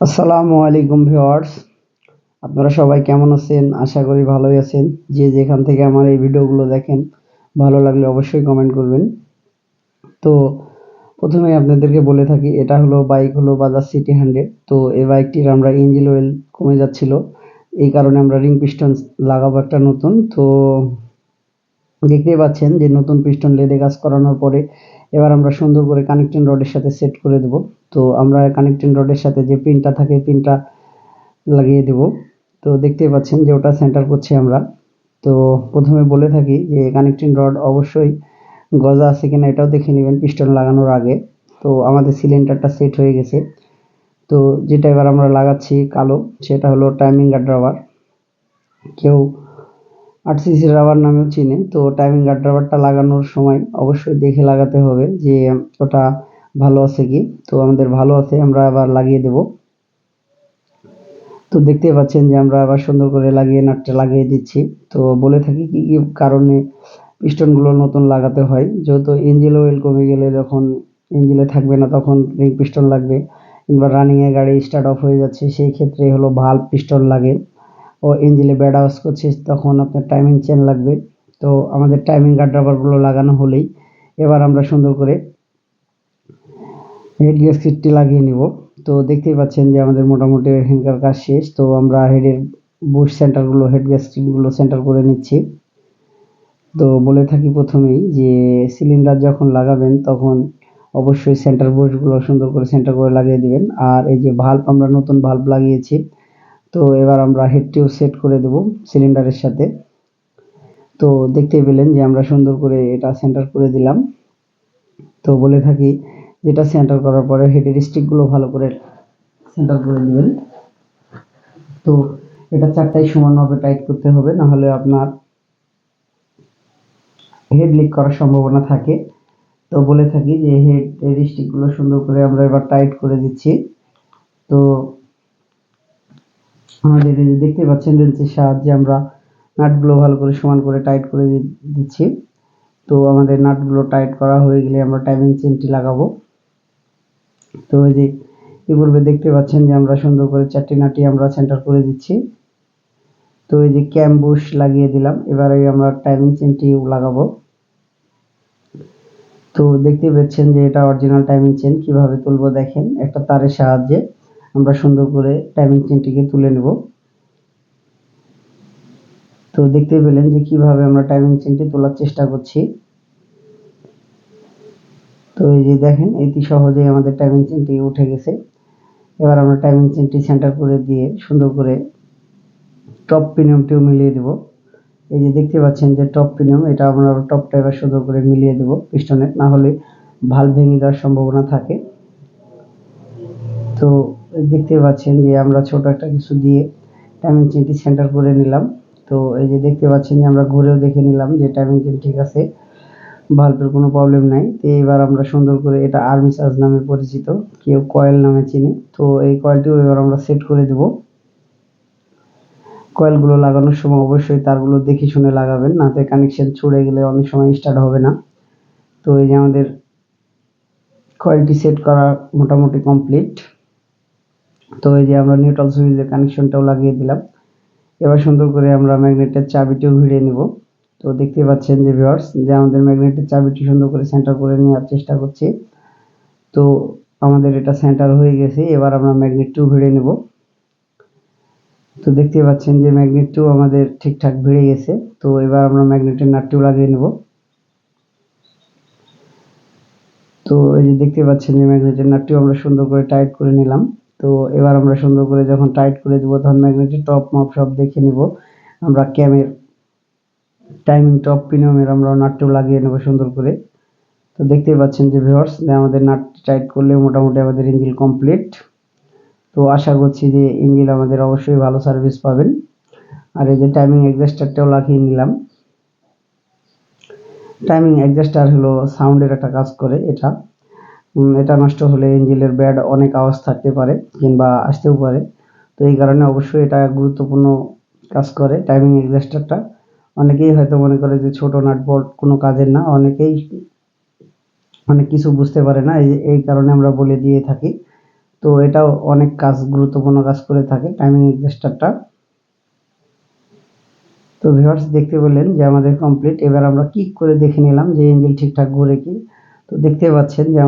আসসালামু আলাইকুম ভিউয়ার্স। আপনারা সবাই কেমন আছেন? আশা করি ভালোই আছেন। যে যেখান থেকে আমার এই ভিডিওগুলো দেখেন, ভালো লাগলে অবশ্যই কমেন্ট করবেন। তো প্রথমে আপনাদেরকে বলে থাকি, এটা হলো বাইক হলো বাজাজ সিটি হান্ড্রেড তো এই বাইকটির আমরা ইঞ্জিন অয়েল কমে যাচ্ছিল। এই কারণে আমরা রিং পিস্টন লাগাবো একটা নতুন। তো দেখতেই পাচ্ছেন যে নতুন পিস্টন লেদে কাজ করানোর পরে এবার আমরা সুন্দর করে কানেক্টিং রডের সাথে সেট করে দেব। তো আমরা কানেক্টিং রডের সাথে যে পিনটা থাকে পিনটা লাগিয়ে দেব। তো দেখতেই পাচ্ছেন যে ওটা সেন্টার করছি আমরা। তো প্রথমে বলে থাকি যে কানেক্টিং রড অবশ্যই গজা আছে কিনা এটাও দেখে নেবেন পিস্টন লাগানোর আগে। তো আমাদের সিলিন্ডারটা সেট হয়ে গেছে। তো যেটা এবার আমরা লাগাচ্ছি কালো, সেটা হলো টাইমিং গার্ড রাবার কেউ আট সিসি রাবার নামেও চিনে। তো টাইমিং গার্ড রাবারটা লাগানোর সময় অবশ্যই দেখে লাগাতে হবে যে, ওটা ভালো আছে কি? তো আমাদের ভালো আছে, আমরা আবার লাগিয়ে দেব। তো দেখতে পাচ্ছেন যে, আমরা আবার সুন্দর করে লাগিয়ে নাটটা লাগিয়ে দিচ্ছি। তো বলে থাকি কি কি কারণে পিস্টনগুলো নতুন লাগাতে হয়? যেহেতু ইঞ্জিন অয়েল কমে গেলে যখন ইঞ্জিনে থাকবে না, তখন রিং পিস্টন লাগবে। কিংবা রানিংয়ে গাড়ি স্টার্ট অফ হয়ে যাচ্ছে, সেই ক্ষেত্রে হলো ভাল্ব পিস্টন লাগে। ও ইঞ্জিনে ব্যাড আওয়াজ করছে, তখন আপনার টাইমিং চেন লাগবে। তো আমাদের টাইমিং গার্ড রাবারগুলো লাগানো হলেই এবার আমরা সুন্দর করে হেড গ্যাসকেটটি লাগিয়ে নিব। তো দেখতেই পাচ্ছেন যে আমাদের মোটামুটি এখানকার কাজ শেষ। তো আমরা হেডের বুশ সেন্টারগুলো হেড গ্যাসকেটগুলো সেন্টার করে নিচ্ছি। তো বলে থাকি প্রথমেই যে সিলিন্ডার যখন লাগাবেন, তখন অবশ্যই সেন্টার বুশগুলো সুন্দর করে সেন্টার করে লাগিয়ে দিবেন। আর এই যে ভাল্ব আমরা নতুন ভাল্ব লাগিয়েছি। তো এবার আমরা হেডটিও সেট করে দেব সিলিন্ডারের সাথে। তো দেখতেই পেলেন যে আমরা সুন্দর করে এটা সেন্টার করে দিলাম। তো বলে থাকি, যেটা সেন্টার করার পরে হেডের স্টিকগুলো ভালো করে সেন্টার করে দিবেন তো এটা চারটাই সমানভাবে টাইট করতে হবে না হলে আপনার হেড লিক করার সম্ভাবনা থাকে। তো বলে থাকি যে হেড এর স্টিকগুলো সুন্দর করে আমরা এবার টাইট করে দিচ্ছি। তো আমাদের দেখতে পাচ্ছেন রেঞ্চের সাহায্যে আমরা নাটগুলো ভালো করে সমান করে টাইট করে দিচ্ছি। তো আমাদের নাটগুলো টাইট করা হয়ে গেলে আমরা টাইমিং চেনটি লাগাবো। তো এই যে ইতিপূর্বে দেখতে পাচ্ছেন যে আমরা সুন্দর করে চারটি নাটি আমরা সেন্টার করে দিচ্ছি। তো এই যে ক্যাম্বুশ লাগিয়ে দিলাম, এবারে আমরা টাইমিং চেনটি লাগাবো। তো দেখতে পাচ্ছেন যে এটা অরিজিনাল টাইমিং চেন কীভাবে তুলবো দেখেন, একটা তারের সাহায্যে। আমরা সুন্দর করে টাইমিং চেনটিকে তুলে নেব। তো দেখতে পেলেন যে কীভাবে আমরা টাইমিং চেনটি তোলার চেষ্টা করছি। তো এই যে দেখেন, এটি সহজেই আমাদের টাইমিং চেনটি উঠে গেছে। এবার আমরা টাইমিং চেনটি সেন্টার করে দিয়ে সুন্দর করে টপ পিনিয়মটিও মিলিয়ে দেব। এই যে দেখতে পাচ্ছেন যে টপ পিনিয়ম এটা আমরা টপটা এবার সুন্দর করে মিলিয়ে দেব পিস্টনের না হলে ভালো ভেঙে যাওয়ার সম্ভাবনা থাকে। তো দেখতে পাচ্ছেন যে আমরা ছোট একটা কিছু দিয়ে টাইমিং চেনটি সেন্টার করে নিলাম। তো এই যে দেখতে পাচ্ছেন যে আমরা ঘুরেও দেখে নিলাম যে টাইমিং চেন ঠিক আছে ভাল্বের কোনো প্রবলেম নাই। তো এবার আমরা সুন্দর করে এটা আর্মি চার্জ নামে পরিচিত, কেউ কয়েল নামে চিনে। তো এই কয়েলটিও এবার আমরা সেট করে দেব। কয়েলগুলো লাগানোর সময় অবশ্যই তারগুলো দেখে শুনে লাগাবেন নাতে কানেকশন ছুড়ে গেলে অনেক সময় স্টার্ট হবে না। তো এই যে আমাদের কয়েলটি সেট করা মোটামুটি কমপ্লিট তো এই যে আমরা নিউট্রাল সুইচের কানেকশনটাও লাগিয়ে দিলাম। এবার সুন্দর করে আমরা ম্যাগনেটের চাবিটিও ভিড়িয়ে নিব। তো দেখতে পাচ্ছেন যে ভিউয়ার্স যে আমাদের ম্যাগনেটের চাবিটি সুন্দর করে সেন্টার করে নেওয়ার চেষ্টা করছি। তো আমাদের এটা সেন্টার হয়ে গেছে, এবার আমরা ম্যাগনেটটিও ভিড়ে নেব। তো দেখতে পাচ্ছেন যে ম্যাগনেটটিও আমাদের ঠিকঠাক ভিড়ে গেছে। তো এবার আমরা ম্যাগনেটের নাটটিও লাগিয়ে নেব। তো এই যে দেখতে পাচ্ছেন যে ম্যাগনেটের নাটটিও আমরা সুন্দর করে টাইট করে নিলাম। তো এবার আমরা সুন্দর করে যখন টাইট করে দেবো তখন ম্যাগনেটের টপ মাপ সব দেখে নিব। আমরা ক্যামের টাইমিং টপ পিনিয়মের আমরা নাটটিও লাগিয়ে নেব সুন্দর করে। তো দেখতেই পাচ্ছেন যে ভিউয়ার্স আমাদের নাট টাইট করলে মোটামুটি আমাদের ইঞ্জিন কমপ্লিট তো আশা করছি যে ইঞ্জিন আমাদের অবশ্যই ভালো সার্ভিস পাবেন। আর এই যে টাইমিং অ্যাডজাস্টারটাও লাগিয়ে নিলাম। টাইমিং অ্যাডজাস্টার হলো সাউন্ডের একটা কাজ করে এটা। এটা নষ্ট হলে ইঞ্জিনের ব্যাড অনেক আওয়াজ থাকতে পারে কিংবা আসতেও পারে। তো এই কারণে অবশ্যই এটা গুরুত্বপূর্ণ কাজ করে টাইমিং অ্যাডজাস্টারটা অনেকেই হয়তো মনে করে যে ছোটো নাট বল্ট কোনো কাজের না, অনেকেই অনেক কিছু বুঝতে পারে না, এই এই কারণে আমরা বলে দিয়ে থাকি। তো এটাও অনেক কাজ, গুরুত্বপূর্ণ কাজ করে থাকে টাইমিং অ্যাডজাস্টারটা তো ভিউয়ার্স দেখতে পেলেন যে আমাদের কমপ্লিট এবার আমরা ক্লিক করে দেখে নিলাম যে ইঞ্জিন ঠিকঠাক ঘুরে কি? তো দেখতে পাচ্ছেন যে